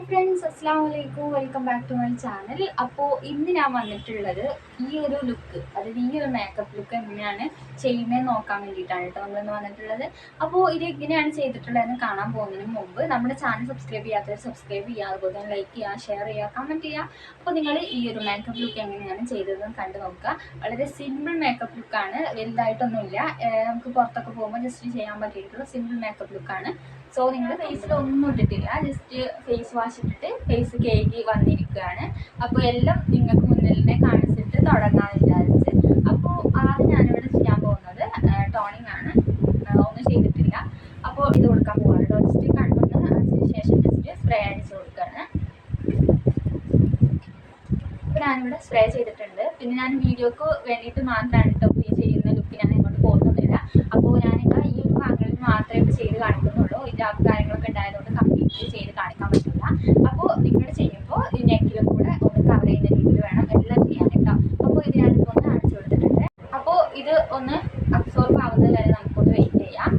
Hi friends അസ്സാം വലൈക്കും welcome back to my channel അപ്പോൾ ഇന്ന് ഞാൻ വന്നിട്ടുള്ളത് ഈ ഒരു ലുക്ക് അതായത് ഈ ഒരു മേക്കപ്പ് ലുക്ക് എങ്ങനെയാണ് ചെയ്യുന്നത് നോക്കാൻ വേണ്ടിയിട്ടാണ് കേട്ടോ നമ്മളിന്ന് വന്നിട്ടുള്ളത്. അപ്പോൾ ഇത് എങ്ങനെയാണ് ചെയ്തിട്ടുള്ളതെന്ന് കാണാൻ പോകുന്നതിന് മുമ്പ് നമ്മുടെ ചാനൽ സബ്സ്ക്രൈബ് ചെയ്യാത്തവർ സബ്സ്ക്രൈബ് ചെയ്യുക അതുപോലെ തന്നെ ലൈക്ക് ചെയ്യുക ഷെയർ ചെയ്യുക കമന്റ് ചെയ്യുക. അപ്പോൾ നിങ്ങൾ ഈ ഒരു മേക്കപ്പ് ലുക്ക് എങ്ങനെയാണ് ചെയ്തതെന്ന് കണ്ടു നോക്കുക. വളരെ സിമ്പിൾ മേക്കപ്പ് ലുക്കാണ് വലുതായിട്ടൊന്നുമില്ല. നമുക്ക് പുറത്തൊക്കെ പോകുമ്പോൾ ജസ്റ്റ് ചെയ്യാൻ പറ്റിയിട്ടുള്ള സിമ്പിൾ മേക്കപ്പ് ലുക്കാണ് സോ നിങ്ങൾ ഫേസിൽ ഒന്നും ഇട്ടിട്ടില്ല. ജസ്റ്റ് ഫേസ് വാഷ് ഇട്ടിട്ട് ഫേസ് കേക്ക് വന്നിരിക്കുകയാണ് അപ്പോൾ എല്ലാം നിങ്ങൾക്ക് മുന്നിൽ തന്നെ കാണിച്ചിട്ട് തുടങ്ങാൻ വിചാരിച്ച്. അപ്പോൾ ആദ്യം ഞാനിവിടെ ചെയ്യാൻ പോകുന്നത് ടോണിംഗ് ആണ്. ഒന്നും ചെയ്തിട്ടില്ല. അപ്പോൾ ഇത് കൊടുക്കാൻ പോവാണ് ജസ്റ്റ് കണ്ണൊന്ന് അടിച്ചതിന് ശേഷം ജസ്റ്റ് സ്പ്രേ അടിച്ച് കൊടുക്കുകയാണ് അപ്പോൾ ഞാനിവിടെ സ്പ്രേ ചെയ്തിട്ടുണ്ട്. പിന്നെ ഞാൻ വീഡിയോക്ക് വേണ്ടിയിട്ട് മാത്രമാണ് കേട്ടോ ഈ ചെയ്യുന്ന ലുക്ക് ഞാൻ ഇങ്ങോട്ട് പോകുന്നില്ല അപ്പോൾ ഞാനിവിടെ ഈ ഒരു ഭാഗങ്ങളിൽ മാത്രമേ ചെയ്ത് കാണിക്കുന്നുള്ളൂ. ആ കാര്യങ്ങളൊക്കെ ഉണ്ടായതുകൊണ്ട് കംപ്ലീറ്റ് ചെയ്ത് കാണിക്കാൻ പറ്റില്ല അപ്പോൾ നിങ്ങൾ ചെയ്യുമ്പോൾ ഈ നെക്കിലും കൂടെ ഒന്ന് കവർ ചെയ്യുന്ന രീതിയിൽ വേണം. എല്ലാം ചെയ്യാൻ കേട്ടോ. അപ്പോൾ ഇത് ഞാനിപ്പോൾ ഒന്ന് അടിച്ചു കൊടുത്തിട്ടുണ്ട്. അപ്പോൾ ഇത് ഒന്ന് അബ്സോർബ് ആവുന്നത് വരെ നമുക്കൊന്ന് വെയിറ്റ് ചെയ്യാം.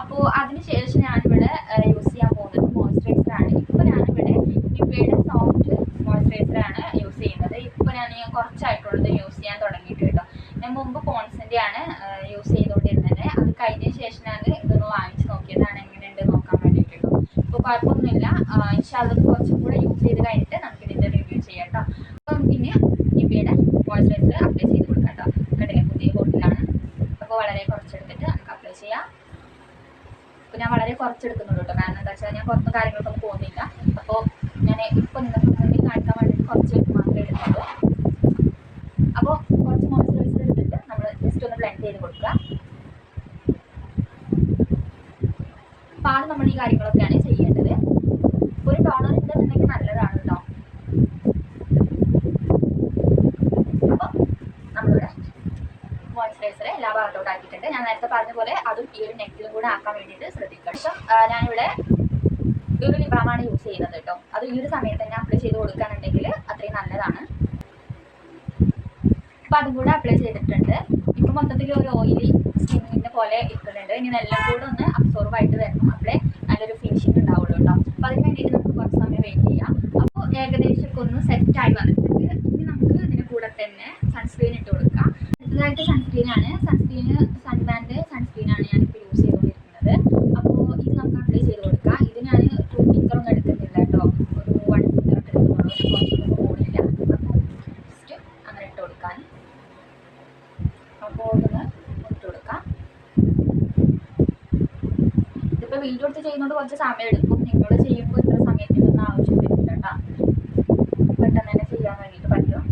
അപ്പോൾ അതിനുശേഷം ഞാനിവിടെ യൂസ് ചെയ്യാൻ പോകുന്നത് മോയ്സ്ചറൈസർ ആണ്. ഇപ്പോൾ ഞാനിവിടെ നിവയുടെ സോഫ്റ്റ് മോയ്സ്ചറൈസർ ആണ് യൂസ് ചെയ്യുന്നത്. ഇപ്പോൾ ഞാൻ കുറച്ചായിട്ടുള്ളത് യൂസ് ചെയ്യാൻ തുടങ്ങിയിട്ട് കേട്ടോ. ഞാൻ മുമ്പ് പോൺസിന്റെ ആണ് യൂസ് ചെയ്തുകൊണ്ടിരുന്നത്. അത് കഴിഞ്ഞ ശേഷം ഞാൻ ഇതൊന്ന് വാങ്ങിച്ച് നോക്കിയതാണ് എങ്ങനെയുണ്ട് നോക്കാൻ വേണ്ടിയിട്ട് കേട്ടോ ഇപ്പോൾ കുഴപ്പമൊന്നുമില്ല ഇൻഷാല്ലത് കുറച്ചും കൂടെ യൂസ് ചെയ്ത് കഴിഞ്ഞിട്ട് നമുക്ക് ഇതിന്റെ റിവ്യൂ ചെയ്യാം കേട്ടോ അപ്പം പിന്നെ നിവയുടെ മോയ്സ്ചറൈസർ അപ്ലൈ ചെയ്ത് കൊടുക്കാം കേട്ടോ കണ്ടില്ലേ? പുതിയ ബോട്ടിലാണ് അപ്പോൾ വളരെ കുറച്ചെടുത്തിട്ട് നമുക്ക് അപ്ലൈ ചെയ്യാം. അപ്പോൾ ഞാൻ വളരെ കുറച്ചെടുക്കുന്നുള്ളൂ കേട്ടോ കാരണം എന്താ വെച്ചാൽ ഞാൻ പുറത്തും കാര്യങ്ങൾക്കൊന്നും പോകുന്നില്ല. അപ്പോൾ ഞാൻ ഇപ്പോൾ നിങ്ങൾക്ക് മുന്നിൽ കാണിക്കാൻ വേണ്ടിയിട്ട് കുറച്ച് മാത്രമേ എടുക്കുള്ളൂ അപ്പോൾ കുറച്ച് മോയ്സ്ചറൈസർ എടുത്തിട്ട് നമ്മൾ ജസ്റ്റ് ഒന്ന് ബ്ലെൻഡ് ചെയ്ത് കൊടുക്കുക. അപ്പോൾ നമ്മൾ ഈ കാര്യങ്ങളൊക്കെയാണ് ചെയ്യേണ്ടത് ഒരു ടോണർ ഉണ്ടെന്നുണ്ടെങ്കിൽ നല്ലതാണ് കേട്ടോ അപ്പോൾ നമ്മളിവിടെ മോയ്സ്ചറൈസർ എല്ലാ ഭാഗത്തോട്ട് ആക്കിയിട്ടുണ്ട് ഞാൻ നേരത്തെ പറഞ്ഞ പോലെ അതും ഈ ഒരു നെക്കിലും കൂടെ ആക്കാൻ വേണ്ടിയിട്ട് ശ്രദ്ധിക്കണം. ശേഷം ഞാനിവിടെ ഈ ഒരു ലിബാമാണ് യൂസ് ചെയ്യുന്നത് കേട്ടോ. അത് ഈ ഒരു സമയത്ത് തന്നെ അപ്ലൈ ചെയ്ത് കൊടുക്കാനുണ്ടെങ്കിൽ അത്രയും നല്ലതാണ്. അപ്പം അതും കൂടെ അപ്ലൈ ചെയ്തിട്ടുണ്ട്. ഇപ്പം മൊത്തത്തിൽ ഒരു ഓയിലി സ്കിന്നിന്റെ പോലെ ഇരിക്കുന്നുണ്ട്. ഇനി എല്ലാം കൂടെ ഒന്ന് അബ്സോർവ് ആയിട്ട് വരണം. അപ്പോഴേ നല്ലൊരു ഫിനിഷിംഗ് ഉണ്ടാവുള്ളൂ കേട്ടോ. അപ്പം അതിന് വേണ്ടിയിട്ട് നമുക്ക് കുറച്ച് സമയം വെയിറ്റ് ചെയ്യാം. അപ്പോൾ ഏകദേശം ഒക്കെ ഒന്ന് സെറ്റായി വന്നിട്ടുണ്ട്. ഇനി നമുക്ക് ഇതിന് കൂടെ തന്നെ സൺസ്ക്രീൻ ഇട്ട് കൊടുക്കാം. അടുത്തതായിട്ട് സൺസ്ക്രീൻ ആണ്. സൺസ്ക്രീന് സൺബാൻഡ് സൺസ്ക്രീൻ ആണ് ഞാനിപ്പോൾ യൂസ് ചെയ്തുകൊണ്ടിരിക്കുന്നത് അപ്പോൾ ഇത് നമുക്ക് അപ്ലൈ ചെയ്ത് കൊടുക്കാം ഇത് ഞാൻ ടൂ ഫിംഗറൊന്നും എടുക്കുന്നില്ല കേട്ടോ ഒരു വൺ ഫിംഗർ എടുക്കുന്നുള്ളൂ ഞാൻ അപ്പോൾ ജസ്റ്റ് അങ്ങനെ ഇട്ട് കൊടുക്കാൻ അപ്പോൾ ഒന്ന് ഇട്ട് കൊടുക്കാം ഇതിപ്പോൾ വീണ്ടും എടുത്ത് ചെയ്യുന്നത് കുറച്ച് സമയം എടുക്കും നിങ്ങൾ ചെയ്യുമ്പോൾ ഇത്ര സമയത്തിനൊന്നും ആവശ്യം വരുന്നില്ല കേട്ടോ പെട്ടെന്ന് തന്നെ ചെയ്യാൻ വേണ്ടിയിട്ട് പറ്റും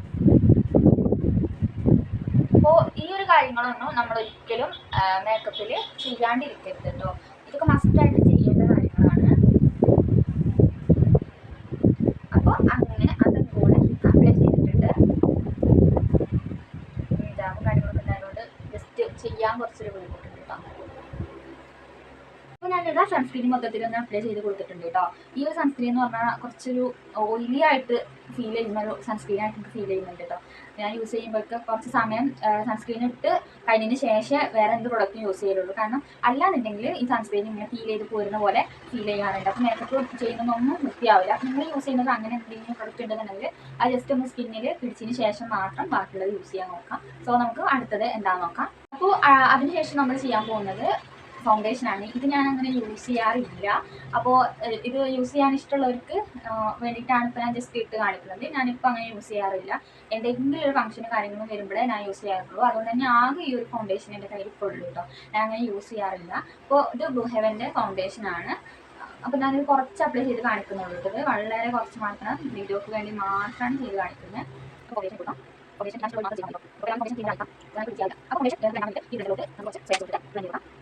അപ്പോൾ ഈ ഒരു കാര്യങ്ങളൊന്നും നമ്മൾ ഒരിക്കലും മേക്കപ്പിൽ ചെയ്യാണ്ടിരിക്കരുത് കേട്ടോ ഇതൊക്കെ മസ്റ്റായിട്ട് ചെയ്യേണ്ട കാര്യങ്ങളാണ് അപ്പോൾ അങ്ങനെ അതും കൂടെ അപ്ലൈ ചെയ്തിട്ടുണ്ട് ഹിജാബും കാര്യങ്ങളൊക്കെ ഉണ്ടായതുകൊണ്ട് ജസ്റ്റ് ചെയ്യാൻ കുറച്ചൊരു ബുദ്ധിമുട്ടുണ്ട് കേട്ടോ. അപ്പോൾ ഞാനിവിടെ സൺസ്ക്രീൻ മൊത്തത്തിൽ ഒന്ന് അപ്ലൈ ചെയ്ത് കൊടുത്തിട്ടുണ്ട് കേട്ടോ. ഈ ഒരു സൺസ്ക്രീൻ എന്ന് പറഞ്ഞാൽ കുറച്ചൊരു ഓയിലി ആയിട്ട് ഫീൽ ചെയ്യുന്ന ഒരു സൺസ്ക്രീൻ ആയിട്ട് എനിക്ക് ഫീൽ ചെയ്യുന്നുണ്ട് കേട്ടോ. ഞാൻ യൂസ് ചെയ്യുമ്പോഴൊക്കെ കുറച്ച് സമയം സൺസ്ക്രീൻ ഇട്ട് കഴിഞ്ഞതിന് ശേഷം വേറെ എന്ത് പ്രൊഡക്റ്റും യൂസ് ചെയ്യലുള്ളൂ. കാരണം അല്ലാന്നുണ്ടെങ്കിൽ ഈ സൺസ്ക്രീൻ ഇങ്ങനെ ഫീൽ ചെയ്ത് പോരുന്ന പോലെ ഫീൽ ചെയ്യാറുണ്ട് അപ്പോൾ മേക്കപ്പ് ചെയ്യുന്നതൊന്നും വൃത്തിയാവില്ല. നിങ്ങൾ യൂസ് ചെയ്യുന്നത് അങ്ങനെ എന്തെങ്കിലും പ്രൊഡക്റ്റ് ഉണ്ടെന്നുണ്ടെങ്കിൽ അത് ജസ്റ്റ് ഒന്ന് സ്കിന്നിൽ പിടിച്ചതിന് ശേഷം മാത്രം ബാക്കിയുള്ളത് യൂസ് ചെയ്യാൻ നോക്കാം. സോ നമുക്ക് അടുത്തത് എന്താണെന്ന് നോക്കാം. അപ്പോൾ അതിനുശേഷം നമ്മൾ ചെയ്യാൻ പോകുന്നത് ഫൗണ്ടേഷൻ ആണ്. ഇത് ഞാൻ അങ്ങനെ യൂസ് ചെയ്യാറില്ല അപ്പോൾ ഇത് യൂസ് ചെയ്യാൻ ഇഷ്ടമുള്ളവർക്ക് വേണ്ടിയിട്ടാണ് ഇപ്പോൾ ഞാൻ ജസ്റ്റ് ഇട്ട് കാണിക്കുന്നത്. ഞാനിപ്പോൾ അങ്ങനെ യൂസ് ചെയ്യാറില്ല. എന്തെങ്കിലും ഒരു ഫംഗ്ഷനും കാര്യങ്ങളും വരുമ്പോഴേ ഞാൻ യൂസ് ചെയ്യാറുള്ളൂ. അതുകൊണ്ട് തന്നെ ആകെ ഈ ഒരു ഫൗണ്ടേഷൻ എന്റെ കയ്യിൽ ഇപ്പോൾ കേട്ടോ ഞാൻ അങ്ങനെ യൂസ് ചെയ്യാറില്ല. അപ്പോൾ ഇത് ബ്ലൂ ഫൗണ്ടേഷൻ ആണ്. അപ്പോൾ ഞാനിത് കുറച്ച് അപ്ലൈ ചെയ്ത് കാണിക്കുന്നുള്ളൂ. ഇത് വളരെ കുറച്ച് മാത്രം വീഡിയോക്ക് വേണ്ടി മാത്രമാണ് ചെയ്ത് കാണിക്കുന്നത്. ഫൗണ്ടേഷൻ കൊടുക്കാം ഫൗണ്ടേഷൻ ഞാൻ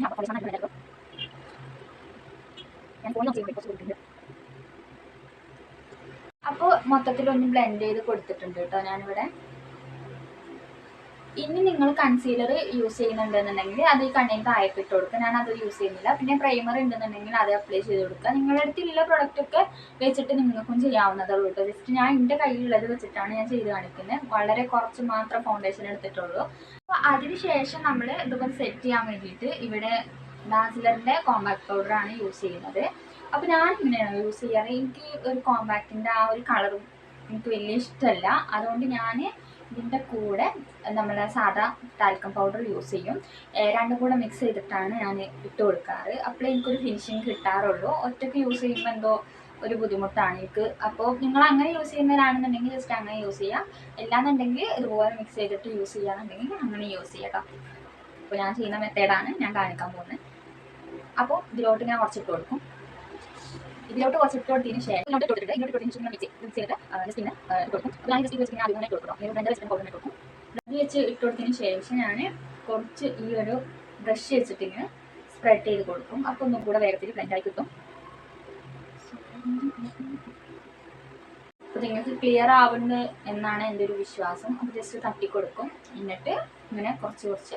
ഞാൻ മൊത്തത്തിൽ ഒന്ന് ബ്ലെൻഡ് ചെയ്ത് കൊടുത്തിട്ടുണ്ട് കേട്ടോ ഞാനിവിടെ. ഇനി നിങ്ങൾ കൺസീലർ യൂസ് ചെയ്യുന്നുണ്ടെന്നുണ്ടെങ്കിൽ അത് ഈ കണ്ണിന് താഴേക്ക് ഇട്ട് കൊടുക്കുക. ഞാൻ അത് യൂസ് ചെയ്യുന്നില്ല. പിന്നെ പ്രൈമർ ഉണ്ടെന്നുണ്ടെങ്കിൽ അത് അപ്ലൈ ചെയ്ത് കൊടുക്കുക. നിങ്ങളുടെ അടുത്തുള്ള പ്രൊഡക്റ്റ് ഒക്കെ വെച്ചിട്ട് നിങ്ങൾക്കും ചെയ്യാവുന്നതേ ഉള്ളൂ ജസ്റ്റ് ഞാൻ എന്റെ കയ്യിലുള്ളത് വെച്ചിട്ടാണ് ഞാൻ ചെയ്ത് കാണിക്കുന്നത്. വളരെ കുറച്ച് മാത്രം ഫൗണ്ടേഷൻ എടുത്തിട്ടുള്ളൂ. അപ്പോൾ അതിനുശേഷം നമ്മൾ ഇതൊക്കെ സെറ്റ് ചെയ്യാൻ വേണ്ടിയിട്ട് ഇവിടെ ഡാസിലറിന്റെ കോമ്പാക്ട് ആണ് യൂസ് ചെയ്യുന്നത്. അപ്പോൾ ഞാൻ ഇങ്ങനെയാണ് യൂസ് ചെയ്യാറ്. എനിക്ക് ഒരു കോമ്പാക്റ്റിന്റെ ആ ഒരു കളറും എനിക്ക് വലിയ ഇഷ്ടമല്ല. അതുകൊണ്ട് ഞാൻ ഇതിന്റെ കൂടെ നമ്മൾ സാധാ ടാൽക്കം പൗഡർ യൂസ് ചെയ്യും. രണ്ടും കൂടെ മിക്സ് ചെയ്തിട്ടാണ് ഞാൻ ഇട്ട് കൊടുക്കാറ്. അപ്പോഴേ എനിക്കൊരു ഫിനിഷിങ് കിട്ടാറുള്ളൂ. ഒറ്റയ്ക്ക് യൂസ് ചെയ്യുമ്പോൾ എന്തോ ഒരു ബുദ്ധിമുട്ടാണ് എനിക്ക്. അപ്പോൾ നിങ്ങൾ അങ്ങനെ യൂസ് ചെയ്യുന്നവരാണെന്നുണ്ടെങ്കിൽ ജസ്റ്റ് അങ്ങനെ യൂസ് ചെയ്യാം. ഇല്ലാന്നുണ്ടെങ്കിൽ ഇതുപോലെ മിക്സ് ചെയ്തിട്ട് യൂസ് ചെയ്യാന്നുണ്ടെങ്കിൽ അങ്ങനെ യൂസ് ചെയ്യാം അപ്പോൾ ഞാൻ ചെയ്യുന്ന മെത്തേഡാണ് ഞാൻ കാണിക്കാൻ പോകുന്നത്. അപ്പോൾ ഇതിലോട്ട് ഞാൻ കുറച്ചിട്ട് കൊടുക്കും. ഇതിലോട്ട് കുറച്ച് ഇട്ട് കൊടുത്തതിന് ശേഷം ഇട്ട് കൊടുത്തിട്ട് ഇങ്ങോട്ട് കൊടുത്തതിന് ശേഷം മിക്സ് ചെയ്തിട്ട് ജസ്റ്റ് ഇങ്ങനെ കൊടുക്കും. അപ്പോൾ ഞാൻ ജസ്റ്റ് വെച്ച് ആദ്യം തന്നെ ഇട്ട് കൊടുക്കും അല്ലെങ്കിൽ ബ്ലെൻഡർ വെച്ചിട്ട് കൊടുക്കും. ബ്ലെൻഡ് വെച്ച് ഇട്ട് ശേഷം ഞാൻ കുറച്ച് ഈ ഒരു ബ്രഷ് വെച്ചിട്ട് ഇങ്ങനെ സ്പ്രെഡ് ചെയ്ത് കൊടുക്കും. അപ്പോൾ ഒന്നും കൂടെ വേഗത്തിൽ ബ്ലെൻഡ് ആയി കിട്ടും. അപ്പോൾ നിങ്ങൾക്ക് ക്ലിയർ ആവുന്നത് എന്നാണ് എന്റെ ഒരു വിശ്വാസം. അപ്പോൾ ജസ്റ്റ് തട്ടി കൊടുക്കും. എന്നിട്ട് ഇങ്ങനെ കുറച്ച് കുറച്ച്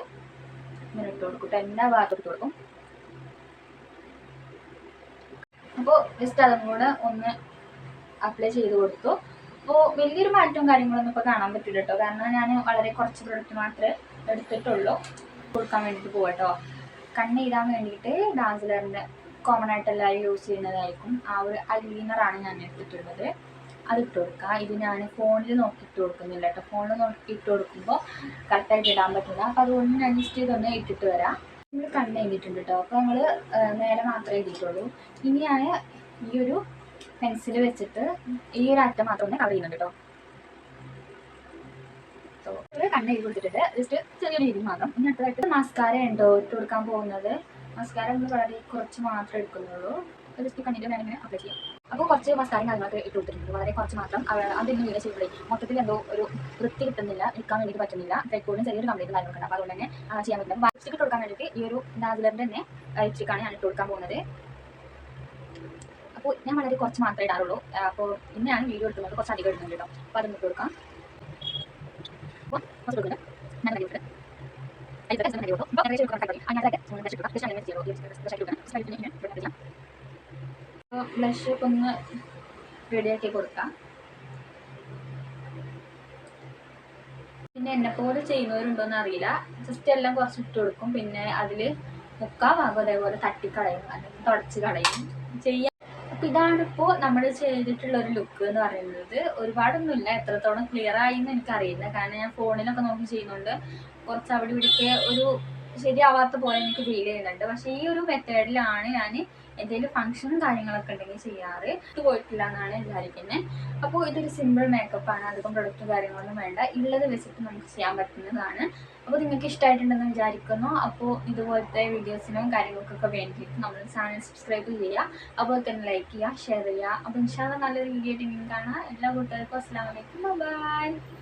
ഇങ്ങനെ ഇട്ട് കൊടുക്കും. ട്ടോ. എല്ലാ ഭാഗത്തും ഇട്ട് കൊടുക്കും. അപ്പോൾ ജസ്റ്റ് അതും കൂടെ ഒന്ന് അപ്ലൈ ചെയ്ത് കൊടുത്തു. അപ്പോൾ വലിയൊരു മാറ്റവും കാര്യങ്ങളൊന്നും ഇപ്പോൾ കാണാൻ പറ്റില്ല കേട്ടോ കാരണം ഞാൻ വളരെ കുറച്ച് പ്രൊഡക്റ്റ് മാത്രമേ എടുത്തിട്ടുള്ളൂ. കൊടുക്കാൻ വേണ്ടിയിട്ട് പോകട്ടോ കണ്ണ് എഴുതാൻ വേണ്ടിയിട്ട് ഡാൻസിലറിന്റെ കോമൺ ആയിട്ട് എല്ലാവരും യൂസ് ചെയ്യുന്നതായിരിക്കും. ആ ഒരു അലീനറാണ് ഞാൻ എടുത്തിട്ടുള്ളത്. അത് ഇട്ട് കൊടുക്കുക ഇത് ഞാൻ ഫോണിൽ നോക്കി ഇട്ട് കൊടുക്കുന്നില്ല കേട്ടോ ഫോണിൽ നോക്കി ഇട്ട് കൊടുക്കുമ്പോൾ കറക്റ്റായിട്ട് ഇടാൻ പറ്റില്ല. അപ്പോൾ അതുകൊണ്ട് ഞാൻ ജസ്റ്റ് ഇതൊന്ന് ഇട്ടിട്ട് വരാം. നമ്മൾ കണ്ണ് എഴുതിയിട്ടുണ്ട് കേട്ടോ അപ്പോൾ നമ്മൾ നേരെ മാത്രമേ എഴുതിയിട്ടുള്ളൂ. ഇനി ഞാൻ ഈ ഒരു പെൻസിൽ വെച്ചിട്ട് ഈ ഒരു അറ്റം മാത്രം ഒന്ന് കവർ ചെയ്യുന്നുണ്ട് കേട്ടോ കണ്ണ് എഴുതി കൊടുത്തിട്ടുണ്ട്. ജസ്റ്റ് ചെറിയൊരു രീതി മാത്രം. ഇനി അടുത്തതായിട്ട് മസ്കാര ഉണ്ടോ ഇട്ട് കൊടുക്കാൻ പോകുന്നത്? മസ്കാര നമ്മൾ വളരെ കുറച്ച് മാത്രമേ എടുക്കുന്നുള്ളൂ. ജസ്റ്റ് കണ്ണിന്റെ നേരെ അപ്ലൈ ചെയ്യാം. അപ്പോൾ കുറച്ച് മസ്കാരയും കാര്യങ്ങളൊക്കെ ഇട്ട് കൊടുത്തിട്ടുണ്ട്. വളരെ കുറച്ച് മാത്രം. അതിന് വീഡിയോ ചെയ്യുമ്പോഴേ മൊത്തത്തിൽ എന്തോ ഒരു വൃത്തി കിട്ടുന്നില്ല എടുക്കാൻ വേണ്ടിയിട്ട് പറ്റുന്നില്ല. റെക്കോർഡും ചെറിയൊരു കംപ്ലൈന്റ് കാര്യങ്ങളൊക്കെ അപ്പോൾ അതുകൊണ്ട് തന്നെ ചെയ്യാൻ പറ്റില്ല. ലിപ്സ്റ്റിക് ഇട്ട് കൊടുക്കാൻ വേണ്ടിയിട്ട് ഈ ഒരു ഡാസിലറിന്റെ തന്നെ ലിപ്സ്റ്റിക്കാണ് ഞാൻ ഇട്ട് കൊടുക്കാൻ പോകുന്നത്. അപ്പോൾ ഞാൻ വളരെ കുറച്ച് മാത്രമേ ഇടാറുള്ളൂ. അപ്പോൾ ഇന്നാണ് വീഡിയോ എടുക്കുന്നത്. കുറച്ച് അധികം ഇടുന്നുണ്ട് കേട്ടോ. അപ്പോൾ അതൊന്ന് ഇട്ട് കൊടുക്കാം. അപ്പോൾ കുറച്ച് കൊടുക്കുന്നുണ്ട് ഞാൻ കടി കൊടുക്കുന്നത് അതിൽ തന്നെ കടി കൊടുക്കും അപ്പോൾ ഞാൻ ഒരു കണക്കാക്കി അതിനകത്തൊക്കെ നമ്മൾ ബ്ലഷ് കൊടുക്കാം ബ്ലഷ് അങ്ങനെ ചെയ്തു ഞാൻ കൊടുക്കണം ബ്ലഷ് ഇങ്ങനെ ഇവിടെ ബ്ലഷ് ഒക്കെ ഒന്ന് റെഡിയാക്കി കൊടുക്കാം. പിന്നെ എന്നെ പോലെ ചെയ്യുന്നവരുണ്ടോന്ന് അറിയില്ല. ജസ്റ്റ് എല്ലാം കുറച്ച് ഇട്ട് കൊടുക്കും. പിന്നെ അതിൽ മുക്കാ ഭാഗം അതേപോലെ തട്ടിക്കളയും അല്ലെങ്കിൽ തുടച്ച് കളയും. ചെയ്യാം. അപ്പൊ ഇതാണിപ്പോ നമ്മൾ ചെയ്തിട്ടുള്ള ഒരു ലുക്ക് എന്ന് പറയുന്നത്. ഒരുപാടൊന്നുമില്ല. എത്രത്തോളം ക്ലിയർ ആയി എന്ന് എനിക്കറിയില്ല. കാരണം ഞാൻ ഫോണിലൊക്കെ നോക്കി ചെയ്യുന്നുണ്ട്. കുറച്ച് അവിടെ ഇവിടെയൊക്കെ ഒരു ശരിയാവാത്ത പോലെ എനിക്ക് ഫീൽ ചെയ്യുന്നുണ്ട്. പക്ഷെ ഈ ഒരു മെത്തേഡിലാണ് ഞാൻ എന്തെങ്കിലും ഫംഗ്ഷനും കാര്യങ്ങളൊക്കെ ഉണ്ടെങ്കിൽ ചെയ്യാറ്. ഇത് പോയിട്ടില്ല എന്നാണ് വിചാരിക്കുന്നത് അപ്പോൾ ഇതൊരു സിമ്പിൾ മേക്കപ്പ് ആണ്. അധികം പ്രൊഡക്റ്റ് കാര്യങ്ങളൊന്നും വേണ്ട. ഉള്ളത് വെച്ചിട്ട് നമുക്ക് ചെയ്യാൻ പറ്റുന്നതാണ്. അപ്പോൾ നിങ്ങൾക്ക് ഇഷ്ടമായിട്ടുണ്ടെന്ന് വിചാരിക്കുന്നു. അപ്പോൾ ഇതുപോലത്തെ വീഡിയോസിനും കാര്യങ്ങൾക്കൊക്കെ വേണ്ടിയിട്ട് നമ്മൾ ചാനൽ സബ്സ്ക്രൈബ് ചെയ്യുക. അതുപോലെ തന്നെ ലൈക്ക് ചെയ്യുക ഷെയർ ചെയ്യുക. അപ്പോൾ ഇൻഷാല്ല നല്ലൊരു വീഡിയോ ആയിട്ട് കാണാം. എല്ലാ കൂട്ടുകാർക്കും അസ്സാം വലൈക്കും ബൈ